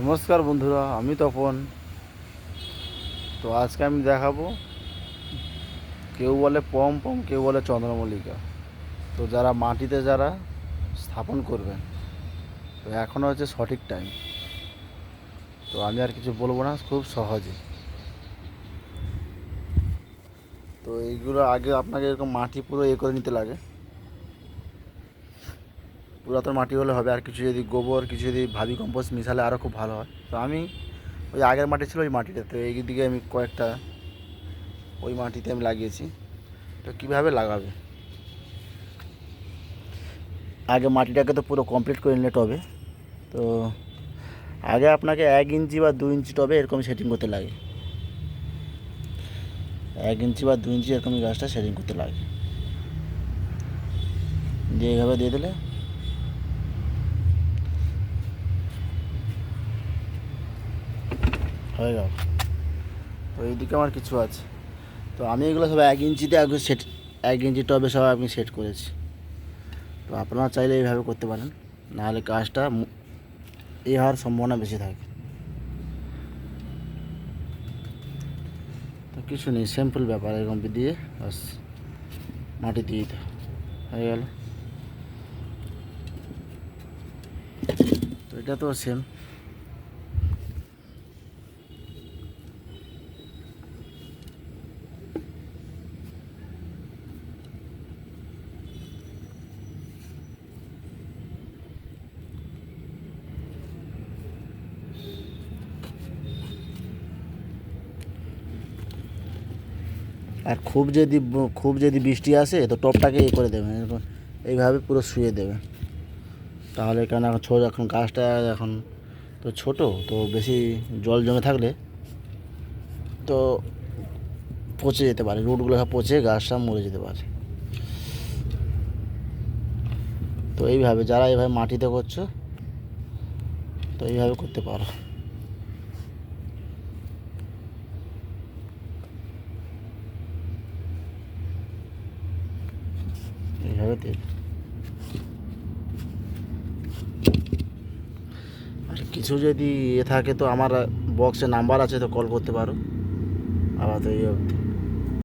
নমস্কার বন্ধুরা, আমি তপন। তো আজকে আমি দেখাবো, কেউ বলে পম পম, কেউ বলে চন্দ্রমল্লিকা। তো যারা মাটিতে যারা স্থাপন করবেন, তো এখনও হচ্ছে সঠিক টাইম তো আমি আর কিছু বলব না, খুব সহজে। তো এইগুলো আগে আপনাকে এরকম মাটি পুরো এ করে নিতে লাগে। পুরাতন মাটি হলে হবে, আর কিছু যদি গোবর, কিছু যদি ভাবি কম্পোস্ট মিশালে আরও খুব ভালো হয়। তো আমি ওই আগের মাটি ছিল ওই মাটিটা তো এই দিকে আমি কয়েকটা ওই মাটিতে আমি লাগিয়েছি। তো কীভাবে লাগাবে? আগে মাটিটাকে তো পুরো কমপ্লিট করে নিলে টবে। তো আগে আপনাকে এক ইঞ্চি বা দু ইঞ্চি টবে এরকম সেটিং করতে লাগে। এক ইঞ্চি বা দু ইঞ্চি এরকম গাছটা সেটিং করতে লাগে। দিয়ে এইভাবে দিয়ে দিলে হয়ে গেল। তো এইদিকে আমার কিছু আছে। তো আমি এগুলো সব এক ইঞ্চিতে আগে সেট এক ইঞ্চি টবে সব আমি সেট করেছি। তো আপনারা চাইলে এইভাবে করতে পারেন, নাহলে কাজটা এ হওয়ার সম্ভাবনা বেশি থাকে। তো কিছু নেই সিম্পল ব্যাপার এরকম দিয়ে বাস মাটি দিয়ে দিতে। হয়ে গেল। তো এটা তো সেম আর খুব যদি খুব যদি বৃষ্টি আসে, তো টপটাকে এ করে দেবেন এরকম এইভাবে পুরো শুয়ে দেবেন তাহলে কেন এখন ছোট, এখন গাছটা এখন তো ছোট, তো বেশি জল জমে থাকলে তো পচে যেতে পারে। রুটগুলো সব পচে গাছটা মরে যেতে পারে। তো এইভাবে, যারা এইভাবে মাটিতে করছ, তো এইভাবে করতে পারো। দেবে আর কিছু যদি এ থাকে তো আমার বক্সে নাম্বার আছে তো কল করতে পারো। আবার তো এই অবধি।